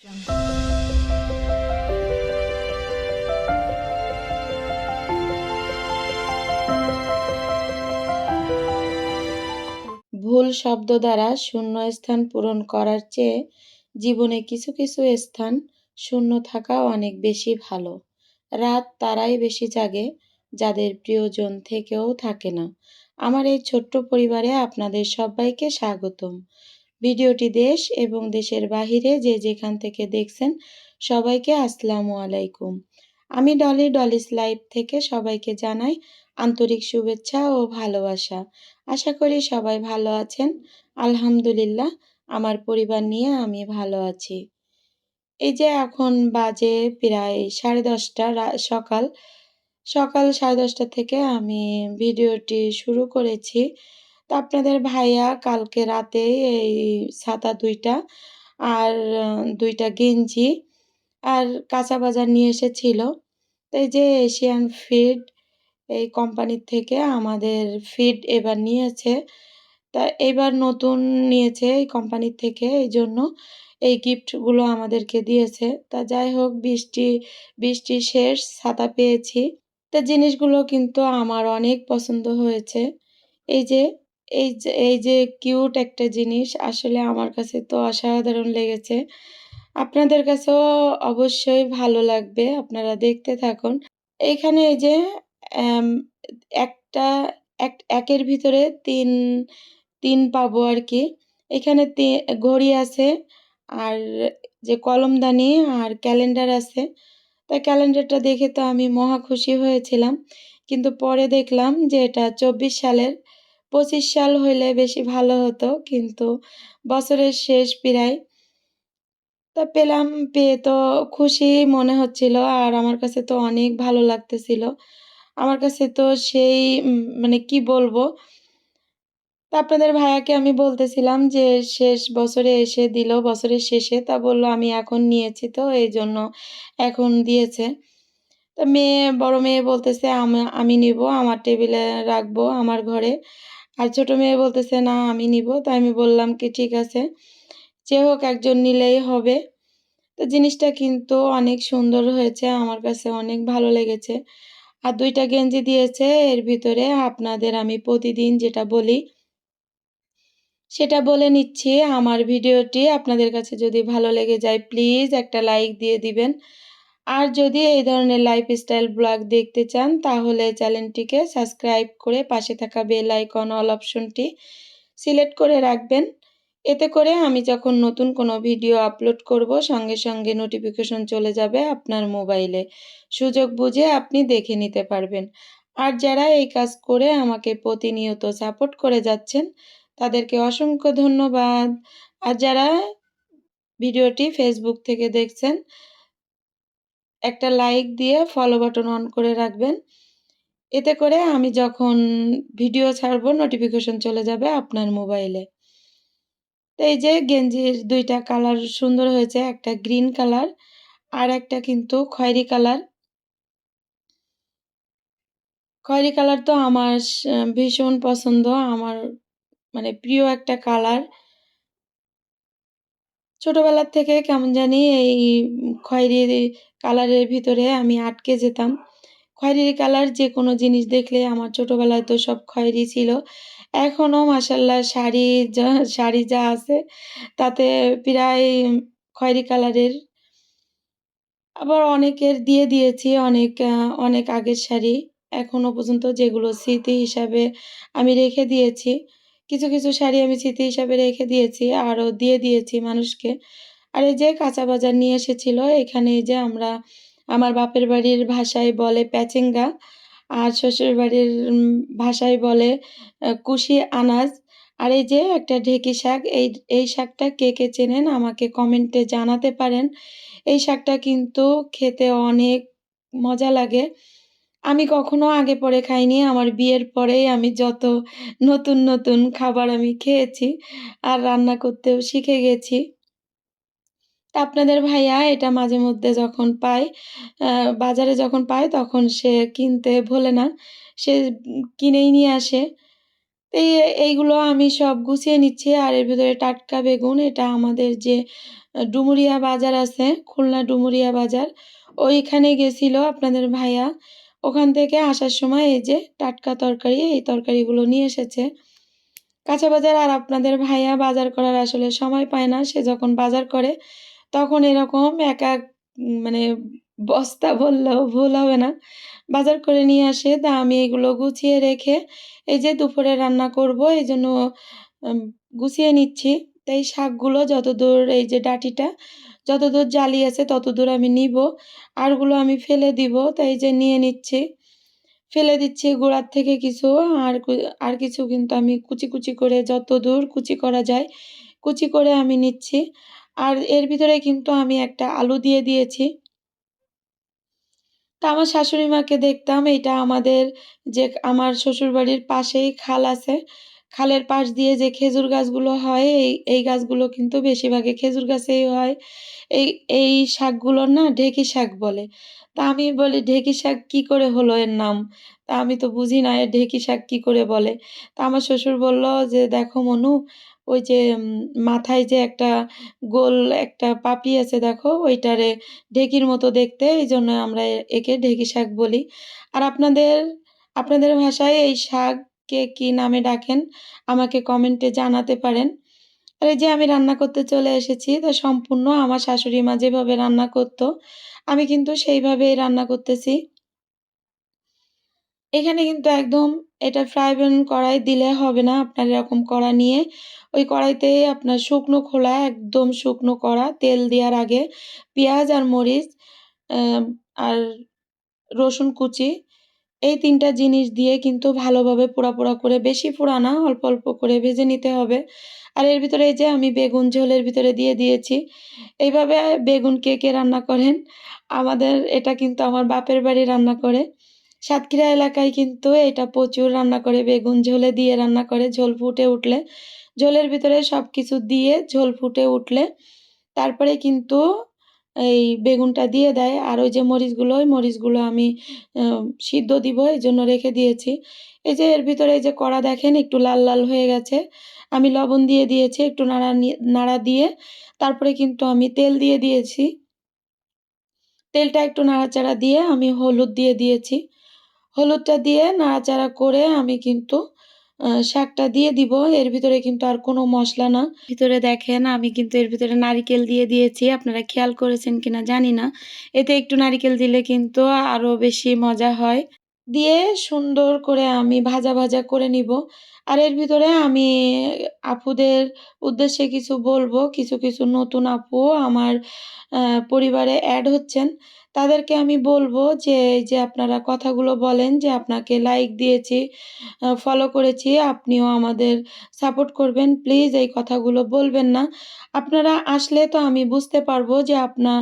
ভুল শব্দ দ্বারা শূন্য স্থান পূরণ করার চেয়ে জীবনে কিছু কিছু স্থান শূন্য থাকা অনেক বেশি ভালো। রাত তারাই বেশি জাগে, যাদের প্রিয়জন থেকেও থাকে না। আমার এই ছোট্ট পরিবারে আপনাদের সবাইকে স্বাগতম। ভিডিওটি দেশ এবং দেশের বাহিরে যে যেখান থেকে দেখছেন সবাইকে আসসালামু আলাইকুম। আমি ডলি ডলিস লাইভ থেকে সবাইকে জানাই আন্তরিক শুভেচ্ছা ও ভালোবাসা। আশা করি সবাই ভালো আছেন। আলহামদুলিল্লাহ, আমার পরিবার নিয়ে আমি ভালো আছি। এই যে এখন বাজে প্রায় সাড়ে দশটা সকাল। সকাল সাড়ে দশটা থেকে আমি ভিডিওটি শুরু করেছি। তো আপনাদের ভাইয়া কালকে রাতে এই ছাতা দুইটা আর দুইটা গেঞ্জি আর কাঁচা বাজার নিয়ে এসেছিল। তো এই যে এশিয়ান ফিড এই কোম্পানির থেকে আমাদের ফিড এবার নিয়েছে। তা এবার নতুন নিয়েছে এই কোম্পানির থেকে, এই জন্য এই গিফটগুলো আমাদেরকে দিয়েছে। তা যাই হোক, বৃষ্টি বৃষ্টি শেষ, ছাতা পেয়েছি। তা জিনিসগুলো কিন্তু আমার অনেক পছন্দ হয়েছে। এই যে এই যে এই যে কিউট একটা জিনিস, আসলে আমার কাছে তো অসাধারণ লেগেছে। আপনাদের কাছেও অবশ্যই ভালো লাগবে, আপনারা দেখতে থাকুন। এইখানে এই যে একটা, এক, একের ভিতরে তিন তিন পাবো আর কি। এখানে ঘড়ি আছে, আর যে কলমদানি আর ক্যালেন্ডার আছে। তাই ক্যালেন্ডারটা দেখে তো আমি মহা খুশি হয়েছিলাম। কিন্তু পরে দেখলাম যে এটা চব্বিশ সালের পঁচিশ সাল হইলে বেশি ভালো হতো, কিন্তু বছরের শেষ প্রায় তা পেলাম, পেয়ে তো খুশি মনে হচ্ছিল, আর আমার কাছে তো অনেক ভালো লাগতেছিল। আমার কাছে তো সেই মানে কি বলব? তা আপনাদের ভাইয়াকে আমি বলতেছিলাম যে, শেষ বছরে এসে দিল, বছরের শেষে, তা বলল, আমি এখন নিয়েছি তো, এই জন্য এখন দিয়েছে। তা মেয়ে, বড় মেয়ে বলতেছে আমি নিব, আমার টেবিলে রাখব, আমার ঘরে। আর ছোট মেয়ে বলতেছে, না, আমি নিব। তাই আমি বললাম কি, ঠিক আছে। যে হোক, একজন নিলেই হবে। তো জিনিসটা কিন্তু অনেক সুন্দর হয়েছে, আমার কাছে অনেক ভালো লেগেছে। আর দুইটা গেঞ্জি দিয়েছে, এর ভিতরে আপনাদের আমি প্রতিদিন যেটা বলি, সেটা বলে নিচ্ছি। আমার ভিডিওটি আপনাদের কাছে যদি ভালো লেগে যায়, প্লিজ একটা লাইক দিয়ে দিবেন। আর যদি এই ধরনের লাইফস্টাইল ব্লগ দেখতে চান, তাহলে চ্যানেলটিকে সাবস্ক্রাইব করে পাশে থাকা বেল আইকন অল অপশনটি সিলেক্ট করে রাখবেন। এতে করে আমি যখন নতুন কোনো ভিডিও আপলোড করব, সঙ্গে সঙ্গে নোটিফিকেশন চলে যাবে আপনার মোবাইলে সুযোগ বুঝে আপনি দেখে নিতে পারবেন। আর যারা এই কাজ করে আমাকে প্রতিনিয়ত সাপোর্ট করে যাচ্ছেন, তাদেরকে অসংখ্য ধন্যবাদ। আর যারা ভিডিওটি ফেসবুক থেকে দেখছেন একটা লাইক দিয়ে ফলো বাটন অন করে রাখবেন। এতে করে আমি যখন ভিডিও ছাড়বো নোটিফিকেশন চলে যাবে আপনার মোবাইলে তো এই যে গেঞ্জির দুইটা কালার সুন্দর হয়েছে, একটা গ্রিন কালার আর একটা কিন্তু খয়েরি কালার খয়েরি কালার তো আমার ভীষণ পছন্দ। আমার মানে প্রিয় একটা কালার ছোটবেলার থেকে কেমন জানি এই খয়েরি কালারের ভিতরে আমি আটকে যেতাম। খয়েরি কালার যে কোনো জিনিস দেখলে আমার ছোটবেলায় তো সব খয়েরি ছিল। এখনও মাসাল্লাহ শাড়ি যা শাড়ি যা আছে, তাতে প্রায় খয়েরি কালারের। আবার অনেকের দিয়ে দিয়েছি, অনেক অনেক আগের শাড়ি। এখনও পর্যন্ত যেগুলো স্মৃতি হিসাবে আমি রেখে দিয়েছি। কিছু কিছু শাড়ি আমি স্মৃতি হিসাবে রেখে দিয়েছি, আরও দিয়ে দিয়েছি মানুষকে। আর এই যে কাঁচা বাজার নিয়ে এসেছিল, এখানে যে আমরা আমার বাপের বাড়ির ভাষায় বলে প্যাচেঙ্গা, আর শ্বশুর বাড়ির ভাষায় বলে কুশি আনাজ। আর এই যে একটা ঢেকি শাক, এই এই শাকটা কে কে চেনেন? আমাকে কমেন্টে জানাতে পারেন। এই শাকটা কিন্তু খেতে অনেক মজা লাগে। আমি কখনো আগে পরে খাইনি আমার বিয়ের পরেই আমি যত নতুন নতুন খাবার আমি খেয়েছি আর রান্না করতেও শিখে গেছি তা আপনাদের ভাইয়া এটা মাঝে মধ্যে যখন পায় বাজারে যখন পায় তখন সে কিনতে ভোলে না সে কিনেই নিয়ে আসে এই এইগুলো আমি সব গুছিয়ে নিচ্ছি আর এর ভিতরে টাটকা বেগুন এটা আমাদের যে ডুমুরিয়া বাজার আছে, খুলনা ডুমুরিয়া বাজার, ওইখানে গেছিল আপনাদের ভাইয়া। ওখান থেকে আসার সময় এই যে টাটকা তরকারি, এই তরকারিগুলো নিয়ে এসেছে। কাঁচা বাজার আর আপনাদের ভাইয়া বাজার করার আসলে সময় পায় না। সে যখন বাজার করে তখন এরকম এক, এক মানে বস্তা বললেও ভুল হবে না। বাজার করে নিয়ে আসে। তা আমি এগুলো গুছিয়ে রেখে এই যে দুপুরে রান্না করব এই জন্য গুছিয়ে নিচ্ছি। তাই শাকগুলো যতদূর এই যে ডাঁটিটা যতদূর জালি আছে ততদূর আমি নিবো। আরগুলো আমি ফেলে দিব। তাই যে নিয়ে নিচ্ছি। ফেলে দিচ্ছি গোড়ার থেকে কিছু আর আর কিছু কিন্তু আমি কুচি, কুচি করে যত দূর কুচি করা যায় কুচি করে আমি নিচ্ছি। আর এর ভিতরে কিন্তু আমি একটা আলু দিয়ে দিয়েছি। তা আমার শাশুড়ি মাকে দেখতাম এটা আমাদের যে আমার শ্বশুরবাড়ির পাশেই খাল আছে। খালের পাশ দিয়ে যে খেজুর গাছগুলো হয় এই, এই গাছগুলো কিন্তু বেশিরভাগই খেজুর গাছেই হয়। এই, এই শাকগুলোর না ঢেঁকি শাক বলে। তা আমি বলি ঢেঁকি শাক কি করে হলো এর নাম? তা আমি তো বুঝি না এর ঢেঁকি শাক কি করে বলে? তা আমার শ্বশুর বলল যে, "দেখো মনু ওই যে মাথায় যে একটা গোল একটা পাপি আছে দেখো ওইটারে ঢেঁকির মতো দেখতে এই জন্য আমরা একে ঢেঁকি শাক বলি। আর আপনাদের, আপনাদের ভাষায় এই শাককে কি নামে ডাকেন, আমাকে কমেন্টে জানাতে পারেন। আর এই যে আমি রান্না করতে চলে এসেছি। তো সম্পূর্ণ আমার শাশুড়ি মা যেভাবে রান্না করতো, আমি কিন্তু সেইভাবেই রান্না করতেছি। এখানে কিন্তু একদম এটা ফ্রাই প্যান কড়াই দিলে হবে না। আপনার এরকম কড়া নিয়ে ওই কড়াইতে আপনার শুকনো খোলা, একদম শুকনো কড়া, তেল দেওয়ার আগে পেঁয়াজ আর মরিচ আর রসুন কুচি এই ৩ টা জিনিস দিয়ে কিন্তু ভালোভাবে পোড়া, পোড়া করে বেশি পোড়া না অল্প, অল্প করে ভেজে নিতে হবে। আর এর ভিতরে এই যে আমি বেগুন ঝোলের ভিতরে দিয়ে দিয়েছি। এইভাবে বেগুন কে, কে রান্না করেন? আমাদের এটা কিন্তু আমার বাপের বাড়ি রান্না করে। সাতক্ষীরা এলাকায় কিন্তু এটা প্রচুর রান্না করে বেগুন ঝোলে দিয়ে রান্না করে। ঝোল ফুটে উঠলে ঝোলের ভিতরে সব কিছু দিয়ে ঝোল ফুটে উঠলে তারপরে কিন্তু এই বেগুনটা দিয়ে দেয়। আর ওই যে মরিচগুলো, ওই মরিচগুলো আমি সিদ্ধ দিব এই জন্য রেখে দিয়েছি। এই যে এর ভিতরে এই যে কড়া দেখেন একটু লাল, লাল হয়ে গেছে। আমি লবণ দিয়ে দিয়েছি একটু নাড়া নাড়া দিয়ে তারপরে কিন্তু আমি তেল দিয়ে দিয়েছি। তেলটা একটু নাড়াচাড়া দিয়ে আমি হলুদ দিয়ে দিয়েছি। হলুদটা দিয়ে নাড়াচাড়া করে আমি কিন্তু শাকটা দিয়ে দিব। এর ভিতরে কিন্তু আর কোনো মশলা না। ভিতরে দেখেন আমি কিন্তু এর ভিতরে নারিকেল দিয়ে দিয়েছি। আপনারা খেয়াল করেছেন কিনা জানি না। এতে একটু নারিকেল দিলে কিন্তু আরও বেশি মজা হয়। দিয়ে সুন্দর করে আমি ভাজা, ভাজা করে নিব। আর এর ভিতরে আমি আপুদের উদ্দেশ্যে কিছু বলব কিছু, কিছু নতুন আপু আমার পরিবারে অ্যাড হচ্ছেন। তাদেরকে আমি বলব যে, এই যে আপনারা কথাগুলো বলেন যে আপনাকে লাইক দিয়েছি, ফলো করেছি, আপনিও আমাদের সাপোর্ট করবেন। প্লিজ এই কথাগুলো বলবেন না। আপনারা আসলে তো আমি বুঝতে পারব যে আপনা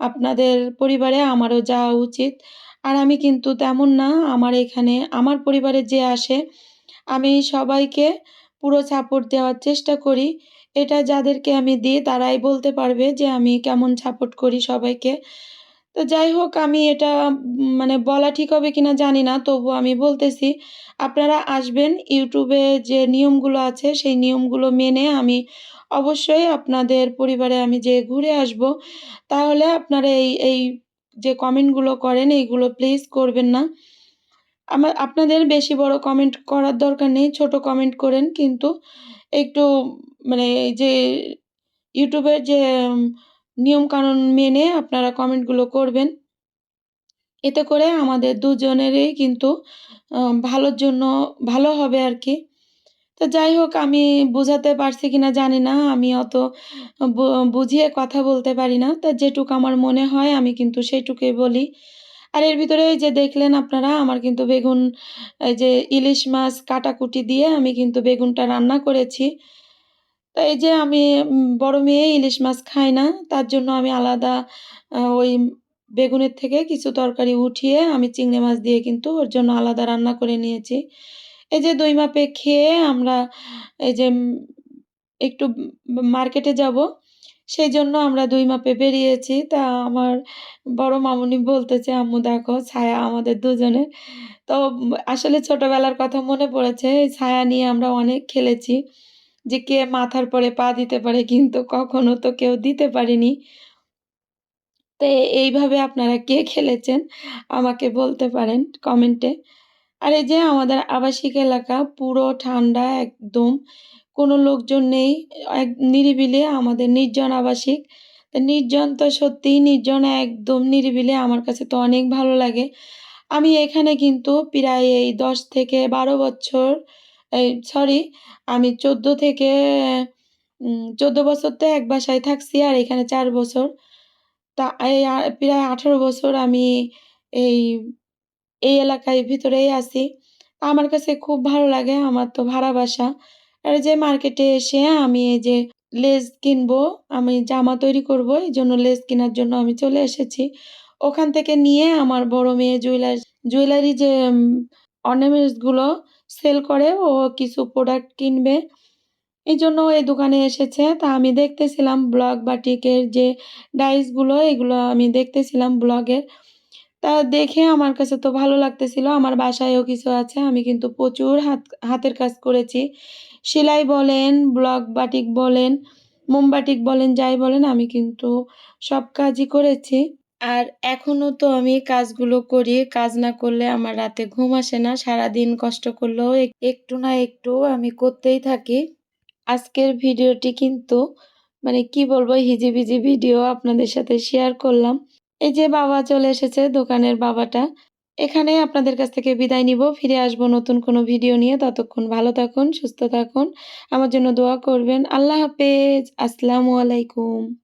আপনাদের পরিবারে আমারও যাওয়া উচিত। আর আমি কিন্তু তেমন না। আমার এখানে আমার পরিবারে যে আসে আমি সবাইকে পুরো সাপোর্ট দেওয়ার চেষ্টা করি। এটা যাদেরকে আমি দিই তারাই বলতে পারবে যে আমি কেমন সাপোর্ট করি সবাইকে। তো যাই হোক আমি এটা মানে বলা ঠিক হবে কিনা জানি না। তবুও আমি বলতেছি, আপনারা আসবেন। ইউটিউবে যে নিয়মগুলো আছে সেই নিয়মগুলো মেনে আমি অবশ্যই আপনাদের পরিবারে আমি যেয়ে ঘুরে আসব। তাহলে আপনারা এই, এই যে কমেন্টগুলো করেন এইগুলো প্লিজ করবেন না। আমার আপনাদের বেশি বড় কমেন্ট করার দরকার নেই। ছোট কমেন্ট করেন কিন্তু একটু মানে এই যে ইউটিউবের যে নিয়মকানুন মেনে আপনারা কমেন্টগুলো করবেন। এতে করে আমাদের দুজনেরই কিন্তু ভালোর জন্য ভালো হবে আর কি তো যাই হোক, আমি বুঝাতে পারছি কিনা জানি না। আমি অত বুঝিয়ে কথা বলতে পারি না। তো যেটুকু আমার মনে হয়, আমি কিন্তু সেইটুকুই বলি। আর এর ভিতরে যে দেখলেন আপনারা, আমার কিন্তু বেগুন, এই যে ইলিশ মাছ, কাটাকুটি দিয়ে আমি কিন্তু বেগুনটা রান্না করেছি। তো এই যে আমি বড় মেয়ে ইলিশ মাছ খাই না। তার জন্য আমি আলাদা ওই বেগুনের থেকে কিছু তরকারি উঠিয়ে আমি চিংড়ি মাছ দিয়ে কিন্তু ওর জন্য আলাদা রান্না করে নিয়েছি। এই যে দই মাপে খেয়ে আমরা এই যে একটু মার্কেটে যাব। সেইজন্য আমরা দুই মাপে বেরিয়েছি। তা আমার বড় মামুনি বলতেছে, "আম্মু দেখো ছায়া আমাদের দুজনে তো আসলে ছোটবেলার কথা মনে পড়েছে। এই ছায়া নিয়ে আমরা অনেক খেলেছি। যে কে মাথার পরে পা দিতে পারে, কিন্তু কখনো তো কেউ দিতে পারিনি। তো এইভাবে আপনারা কে খেলেছেন আমাকে বলতে পারেন কমেন্টে। আর এই যে আমাদের আবাসিক এলাকা, পুরো ঠান্ডা একদম। কোনো লোকজন নেই। এক নিরিবিলি আমাদের নির্জন আবাসিক। নির্জন তো সত্যিই নির্জন একদম নিরিবিলি, আমার কাছে তো অনেক ভালো লাগে। আমি এখানে কিন্তু প্রায় এই ১০ থেকে ১২ বছর এই সরি আমি ১৪ থেকে চোদ্দ ১৪ বছর তো এক বাসায় থাকছি আর এখানে চার বছর। তা এই প্রায় ১৮ বছর আমি এই, এই এলাকায় ভিতরেই আছি। আমার কাছে খুব ভালো লাগে। আমার তো ভাড়া বাসা। আর যে মার্কেটে এসে আমি এই যে লেস কিনবো, আমি জামা তৈরি করব করব। জন্য লেস কেনার জন্য আমি চলে এসেছি। ওখান থেকে নিয়ে আমার বড় মেয়ে জুয়েলার জুয়েলারি যে উম অর্নামেন্টসগুলো সেল করে ও কিছু প্রোডাক্ট কিনবে। এই জন্য এই দোকানে এসেছে। তা আমি দেখতেছিলাম ব্লক বাটিকের যে ডাইসগুলো এগুলো আমি দেখতেছিলাম ব্লগের। তা দেখে আমার কাছে তো ভালো লাগতেছিল। আমার বাসায়ও কিছু আছে। আমি কিন্তু প্রচুর হাত হাতের কাজ করেছি। সেলাই বলেন, ব্লক বাটিক বলেন, মোমবাটিক বলেন, যাই বলেন আমি কিন্তু সব কাজই করেছি। আর এখনও তো আমি কাজগুলো করি। কাজ না করলে আমার রাতে ঘুম আসে না। সারাদিন কষ্ট করলেও এক একটু না একটু আমি করতেই থাকি। আজকের ভিডিওটি কিন্তু মানে কি বলব হিজিবিজি ভিডিও আপনাদের সাথে শেয়ার করলাম। এই যে বাবা চলে এসেছে দোকানের বাবাটা। এখানেই আপনাদের কাছ থেকে বিদায় নিবো। ফিরে আসব নতুন কোনো ভিডিও নিয়ে। ততক্ষণ ভালো থাকুন, সুস্থ থাকুন। আমার জন্য দোয়া করবেন। আল্লাহ হাফেজ। আসসালামু আলাইকুম।